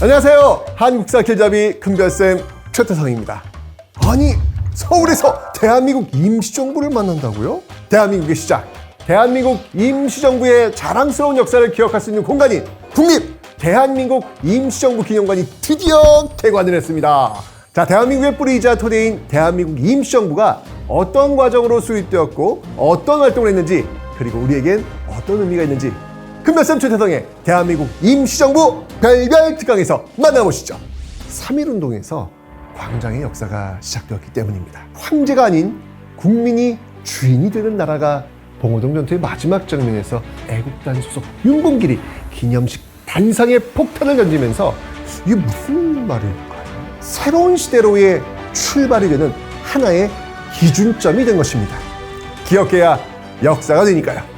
안녕하세요. 한국사 길잡이 큰별쌤 최태성입니다. 아니, 서울에서 대한민국 임시정부를 만난다고요? 대한민국의 시작, 대한민국 임시정부의 자랑스러운 역사를 기억할 수 있는 공간인 국립 대한민국 임시정부 기념관이 드디어 개관을 했습니다. 자, 대한민국의 뿌리이자 토대인 대한민국 임시정부가 어떤 과정으로 수립되었고 어떤 활동을 했는지 그리고 우리에겐 어떤 의미가 있는지 큰별쌤 최태성의 대한민국 임시정부 별별 특강에서 만나보시죠. 3.1 운동에서 광장의 역사가 시작되었기 때문입니다. 황제가 아닌 국민이 주인이 되는 나라가 봉오동 전투의 마지막 장면에서 애국단 소속 윤봉길이 기념식 단상에 폭탄을 던지면서 이게 무슨 말일까요? 새로운 시대로의 출발이 되는 하나의 기준점이 된 것입니다. 기억해야 역사가 되니까요.